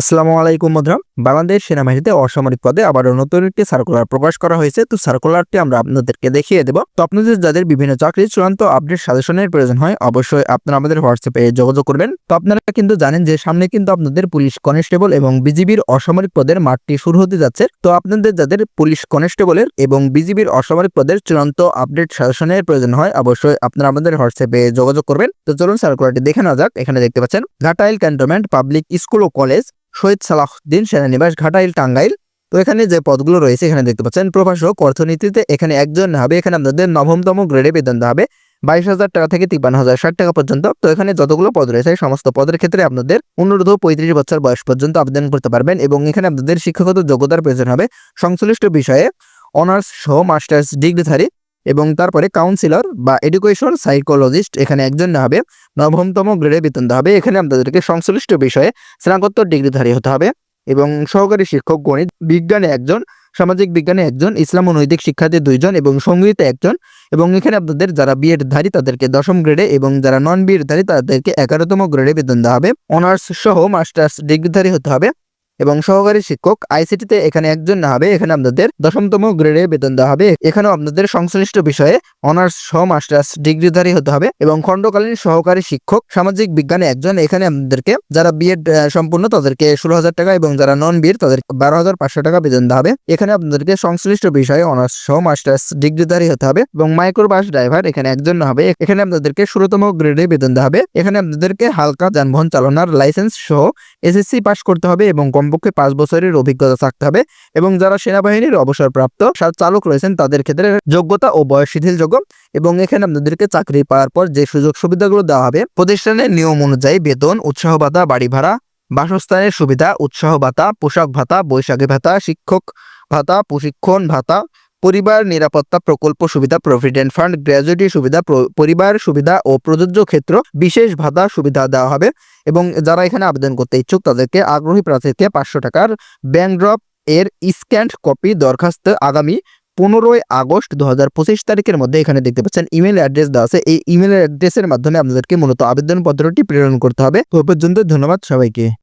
আসসালামু আলাইকুম মধুরাম বাংলাদেশ সেনাবাহিনীতে অসামরিক পদে আবারও নতুন একটি সার্কুলার প্রকাশ করা হয়েছে। তো সার্কুলারটি আমরা আপনাদেরকে দেখিয়ে দেব। তো আপনাদের যাদের বিভিন্ন চাকরির চূড়ান্ত আপডেট সাজেশনের প্রয়োজন হয়, অবশ্যই আপনারা আমাদের হোয়াটসঅ্যাপে যোগাযোগ করবেন। তো আপনারা কিন্তু জানেন যে সামনে কিন্তু আপনাদের পুলিশ কনস্টেবল এবং বিজিবির অসামরিক পদের মাঠটি শুরু হতে যাচ্ছে। তো আপনাদের যাদের পুলিশ কনস্টেবলের এবং বিজিবির অসামরিক পদের চূড়ান্ত আপডেট সাজেশনের প্রয়োজন হয়, অবশ্যই আপনারা আমাদের হোয়াটসঅ্যাপে যোগাযোগ করবেন। তো চলুন সার্কুলারটি দেখে নেওয়া যাক। এখানে দেখতে পাচ্ছেন, ঘাটাইল ক্যান্টনমেন্ট পাবলিক স্কুল ও কলেজ শহীদ সালাহুদ্দিন সেনানিবাস ঘাটাইল টাঙ্গাইল। তো এখানে যে পদগুলো রয়েছে, এখানে দেখতে পাচ্ছেন, প্রভাষক, অর্থনীতিতে এখানে একজন হবে, এখানে আপনাদের নবমতম গ্রেডে বেতন হবে, বাইশ হাজার টাকা থেকে তিপ্পান্ন হাজার ষাট টাকা পর্যন্ত। তো এখানে যতগুলো পদ রয়েছে সমস্ত পদের ক্ষেত্রে আপনাদের অনুরোধ পঁয়ত্রিশ বছর বয়স পর্যন্ত আবেদন করতে পারবেন এবং এখানে আপনাদের শিক্ষাগত যোগ্যতার প্রয়োজন হবে। সংশ্লিষ্ট বিষয়ে অনার্স সহ মাস্টার্স ডিগ্রিধারী এবং তারপরে কাউন্সিলর বা এডুকেশন সাইকোলজিস্ট এখানে একজন হবে, নবমতম গ্রেডে বেতন হবে। এখানে আপনাদেরকে সংশ্লিষ্ট বিষয়ে স্নাতকোত্তর ডিগ্রিধারী হতে হবে এবং সহকারী শিক্ষক, গণিত বিজ্ঞানে একজন, সামাজিক বিজ্ঞানে একজন, ইসলাম ও নৈতিক শিক্ষার্থী দুইজন এবং সঙ্গীতে একজন এবং এখানে আপনাদের যারা বিএড ধারী তাদেরকে দশম গ্রেডে এবং যারা নন বিএড ধারী তাদেরকে এগারোতম গ্রেডে বেতন দেওয়া হবে। অনার্স সহ মাস্টার্স ডিগ্রিধারী হতে হবে। এবং সহকারী শিক্ষক আইসিটিতে এখানে একজন না হবে। এখানে আপনাদের দশমতম গ্রেডে বেতন দেওয়া হবে। এখানেও আপনাদের সংশ্লিষ্ট বিষয়ে অনার্স সহ মাস্টার্স ডিগ্রিধারী হতে হবে এবং খণ্ডকালীন সহকারী শিক্ষক, সামাজিক বিজ্ঞানে একজন। এখানে আপনাদেরকে যারা বিএড সম্পূর্ণ তাদেরকে ষোলো হাজার টাকা এবং যারা নন বিএড তাদের বারো হাজার পাঁচশো টাকা বেতন দেওয়া হবে। এখানে আপনাদেরকে সংশ্লিষ্ট বিষয়ে অনার্স সহ মাস্টার্স ডিগ্রিধারী হতে হবে এবং মাইক্রো বাস ড্রাইভার এখানে একজন না হবে এখানে আপনাদেরকে ষোলোতম গ্রেডে বেতন দেওয়া হবে। এখানে আপনাদেরকে হালকা যানবাহন চালানোর লাইসেন্স সহ এসএসসি পাস করতে হবে এবং কমপক্ষে পাঁচ বছরের অভিজ্ঞতা থাকতে হবে এবং যারা সেনাবাহিনীর অবসরপ্রাপ্ত চালক রয়েছেন, তাদের ক্ষেত্রে যোগ্যতা ও বয়স শিথিলযোগ্য এবং এখানে আপনাদেরকে চাকরি পাওয়ার পর যে সুযোগ সুবিধাগুলো দেওয়া হবে, প্রতিষ্ঠানের নিয়ম অনুযায়ী বেতন, উৎসাহ ভাতা, বাড়ি ভাড়া, বাসস্থানের সুবিধা, উৎসাহ ভাতা, পোশাক ভাতা, বৈশাখী ভাতা, শিক্ষক ভাতা, প্রশিক্ষণ ভাতা পরিবার, নিরাপত্তা প্রকল্প সুবিধা প্রভিডেন্ট ফান্ড গ্র্যাজুইটি সুবিধা পরিবার সুবিধা ও প্রযোজ্য ক্ষেত্র বিশেষ ভাতা সুবিধা দেওয়া হবে এবং যারা এখানে আবেদন করতে ইচ্ছুক তাদেরকে আগ্রহী প্রার্থীকে পাঁচশো টাকার ব্যাংক ড্রপ এর স্ক্যান্ড কপি দরখাস্ত আগামী পনেরোই আগস্ট দু হাজার পঁচিশ তারিখের মধ্যে এখানে দেখতে পাচ্ছেন। ইমেল অ্যাড্রেস দেওয়া আছে। এই ইমেল অ্যাড্রেসের মাধ্যমে আপনাদেরকে মূলত আবেদনপত্রটি প্রেরণ করতে হবে। তো পর্যন্ত ধন্যবাদ সবাইকে।